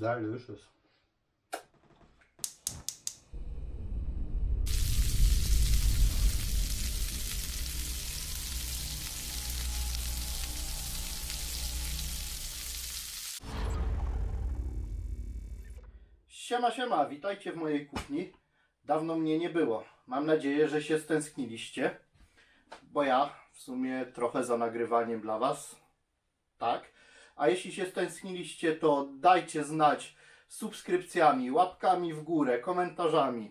Delicious. Siema, siema, witajcie w mojej kuchni. Dawno mnie nie było. Mam nadzieję, że się stęskniliście, bo ja w sumie trochę za nagrywaniem dla Was. Tak. A jeśli się stęskniliście, to dajcie znać subskrypcjami, łapkami w górę, komentarzami.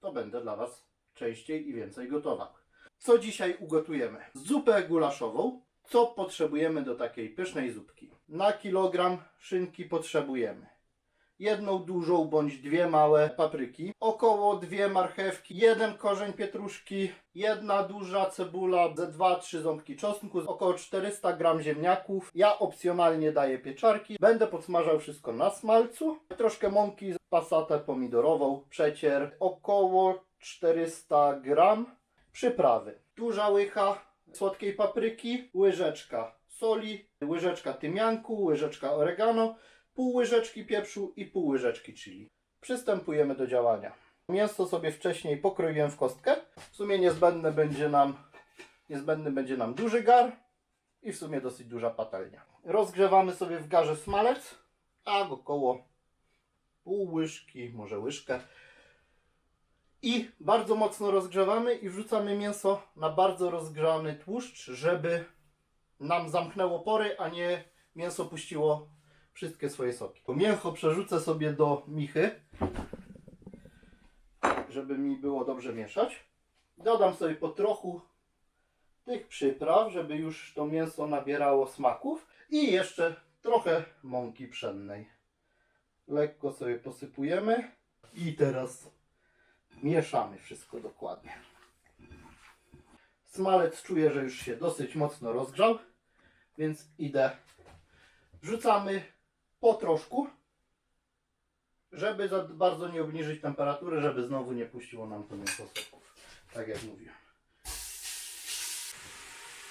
To będę dla Was częściej i więcej gotował. Co dzisiaj ugotujemy? Zupę gulaszową. Co potrzebujemy do takiej pysznej zupki? Na kilogram szynki potrzebujemy jedną dużą bądź dwie małe papryki, około dwie marchewki, jeden korzeń pietruszki, jedna duża cebula, ze dwa, trzy ząbki czosnku, około 400 gram ziemniaków. Ja opcjonalnie daję pieczarki. Będę podsmażał wszystko na smalcu. Troszkę mąki, pasatę pomidorową, przecier, około 400 gram przyprawy. Duża łycha słodkiej papryki, łyżeczka soli, łyżeczka tymianku, łyżeczka oregano, pół łyżeczki pieprzu i pół łyżeczki chili. Przystępujemy do działania. Mięso sobie wcześniej pokroiłem w kostkę. W sumie niezbędne będzie nam, niezbędny będzie nam duży gar i w sumie dosyć duża patelnia. Rozgrzewamy sobie w garze smalec, a około pół łyżki, może łyżkę. I bardzo mocno rozgrzewamy i wrzucamy mięso na bardzo rozgrzany tłuszcz, żeby nam zamknęło pory, a nie mięso puściło wszystkie swoje soki. To mięcho przerzucę sobie do michy, żeby mi było dobrze mieszać. Dodam sobie po trochu tych przypraw, żeby już to mięso nabierało smaków i jeszcze trochę mąki pszennej. Lekko sobie posypujemy i teraz mieszamy wszystko dokładnie. Smalec czuję, że już się dosyć mocno rozgrzał, więc idę. Wrzucamy po troszku, żeby za bardzo nie obniżyć temperatury, żeby znowu nie puściło nam to mięso soków. Tak jak mówiłem.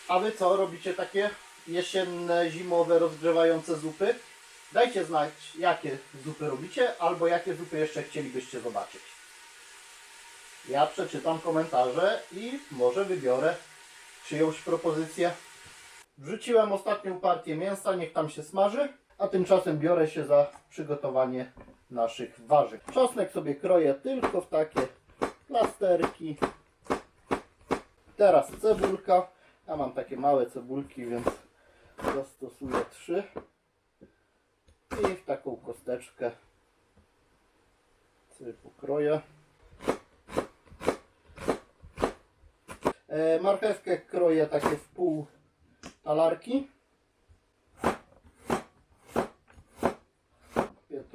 A wy co robicie takie jesienne, zimowe, rozgrzewające zupy? Dajcie znać, jakie zupy robicie, albo jakie zupy jeszcze chcielibyście zobaczyć. Ja przeczytam komentarze i może wybiorę czyjąś propozycję. Wrzuciłem ostatnią partię mięsa, niech tam się smaży, a tymczasem biorę się za przygotowanie naszych warzyw. Czosnek sobie kroję tylko w takie plasterki. Teraz cebulka. Ja mam takie małe cebulki, więc zastosuję trzy. I w taką kosteczkę sobie pokroję. E, marchewkę kroję takie w pół talarki.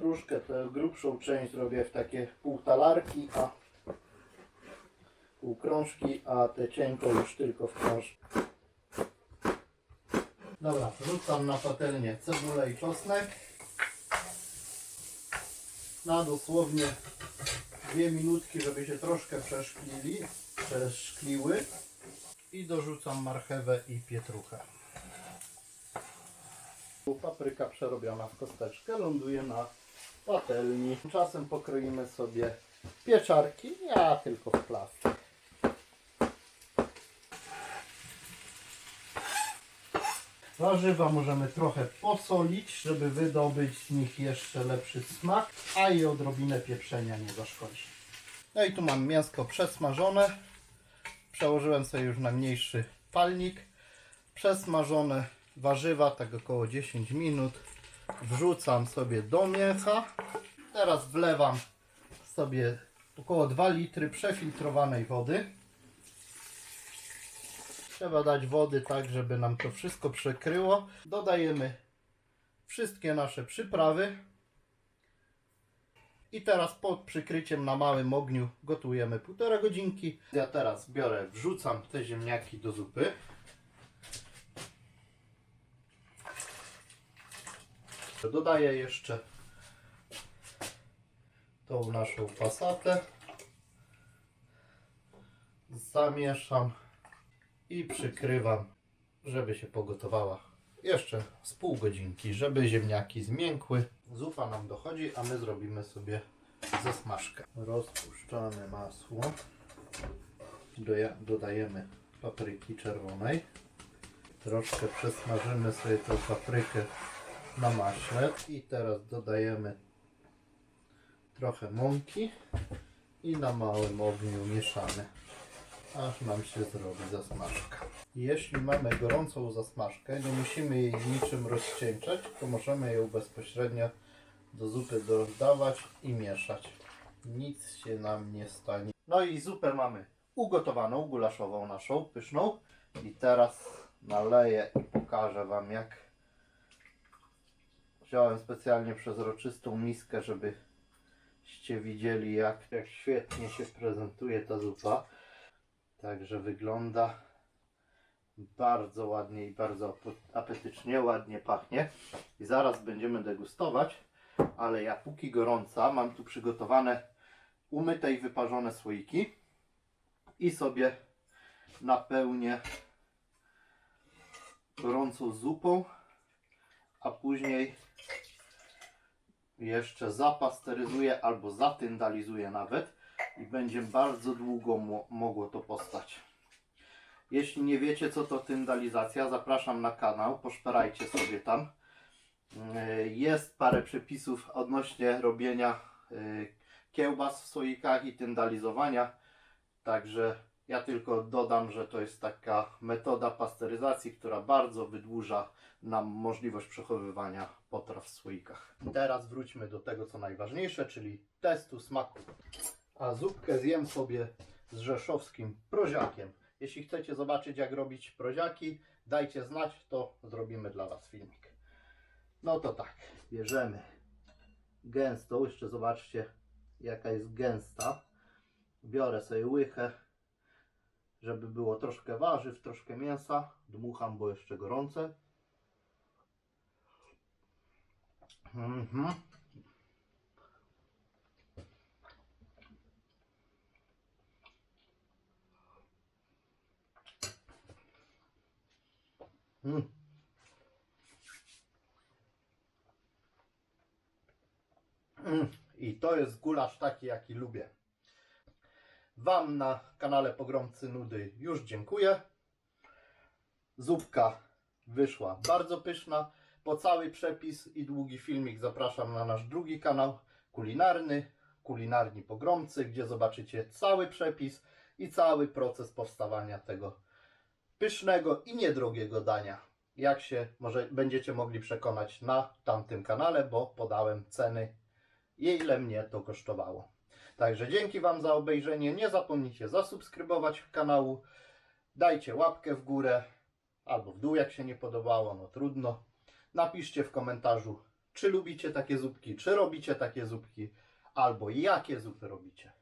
Pietruszkę, tę grubszą część zrobię w takie pół talarki, a pół krążki, a tę cienką już tylko w krążki. Dobra, wrzucam na patelnię cebulę i czosnek. Na dosłownie dwie minutki, żeby się troszkę przeszklili, przeszkliły. I dorzucam marchewę i pietruchę. Papryka przerobiona w kosteczkę ląduje na patelni. Czasem pokroimy sobie pieczarki, ja tylko w plastik. Warzywa możemy trochę posolić, żeby wydobyć z nich jeszcze lepszy smak, a i odrobinę pieprzenia nie zaszkodzi. No i tu mam mięsko przesmażone. Przełożyłem sobie już na mniejszy palnik. Przesmażone warzywa, tak około 10 minut. Wrzucam sobie do mięcha. Teraz wlewam sobie około 2 litry przefiltrowanej wody. Trzeba dać wody tak, żeby nam to wszystko przekryło. Dodajemy wszystkie nasze przyprawy. I teraz pod przykryciem na małym ogniu gotujemy półtora godzinki. Ja teraz biorę, wrzucam te ziemniaki do zupy. Dodaję jeszcze tą naszą pasatę. Zamieszam i przykrywam, żeby się pogotowała Jeszcze z pół godzinki, żeby ziemniaki zmiękły. Zupa nam dochodzi, a my zrobimy sobie zasmażkę. Rozpuszczamy masło. Dodajemy papryki czerwonej. Troszkę przesmażymy sobie tę paprykę na maśle. I teraz dodajemy trochę mąki i na małym ogniu mieszamy, aż nam się zrobi zasmażka. Jeśli mamy gorącą zasmażkę, nie musimy jej niczym rozcieńczać, to możemy ją bezpośrednio do zupy dodawać i mieszać. Nic się nam nie stanie. No i zupę mamy ugotowaną, gulaszową naszą, pyszną. I teraz naleję i pokażę Wam jak wziąłem specjalnie przezroczystą miskę, żebyście widzieli jak, jak świetnie się prezentuje ta zupa. Także wygląda bardzo ładnie i bardzo apetycznie, ładnie pachnie. I zaraz będziemy degustować, ale ja póki gorąca mam tu przygotowane umyte i wyparzone słoiki i sobie napełnię gorącą zupą, później jeszcze zapasteryzuję albo zatyndalizuję nawet i będzie bardzo długo mo- mogło to postać. Jeśli nie wiecie co to tyndalizacja, zapraszam na kanał, poszperajcie sobie tam. Yy, Jest parę przepisów odnośnie robienia yy, kiełbas w słoikach i tyndalizowania. Także ja tylko dodam, że to jest taka metoda pasteryzacji, która bardzo wydłuża nam możliwość przechowywania potraw w słoikach. Teraz wróćmy do tego, co najważniejsze, czyli testu smaku. A zupkę zjem sobie z rzeszowskim proziakiem. Jeśli chcecie zobaczyć, jak robić proziaki, dajcie znać, to zrobimy dla Was filmik. No to tak, bierzemy gęstą, jeszcze zobaczcie, jaka jest gęsta. Biorę sobie łychę, żeby było troszkę warzyw, troszkę mięsa. Dmucham, bo jeszcze gorące. Mhm. Mm. Mm. I to jest gulasz taki, jaki lubię. Wam na kanale Pogromcy Nudy już dziękuję. Zupka wyszła bardzo pyszna. Po cały przepis i długi filmik zapraszam na nasz drugi kanał kulinarny, kulinarni pogromcy, gdzie zobaczycie cały przepis i cały proces powstawania tego pysznego i niedrogiego dania. Jak się może będziecie mogli przekonać na tamtym kanale, bo podałem ceny i ile mnie to kosztowało. Także dzięki Wam za obejrzenie. Nie zapomnijcie zasubskrybować kanału. Dajcie łapkę w górę albo w dół, jak się nie podobało, no trudno. Napiszcie w komentarzu, czy lubicie takie zupki, czy robicie takie zupki, albo jakie zupy robicie.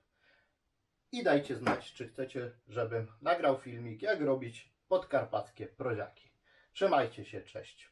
I dajcie znać, czy chcecie, żebym nagrał filmik, jak robić podkarpackie proziaki. Trzymajcie się, cześć.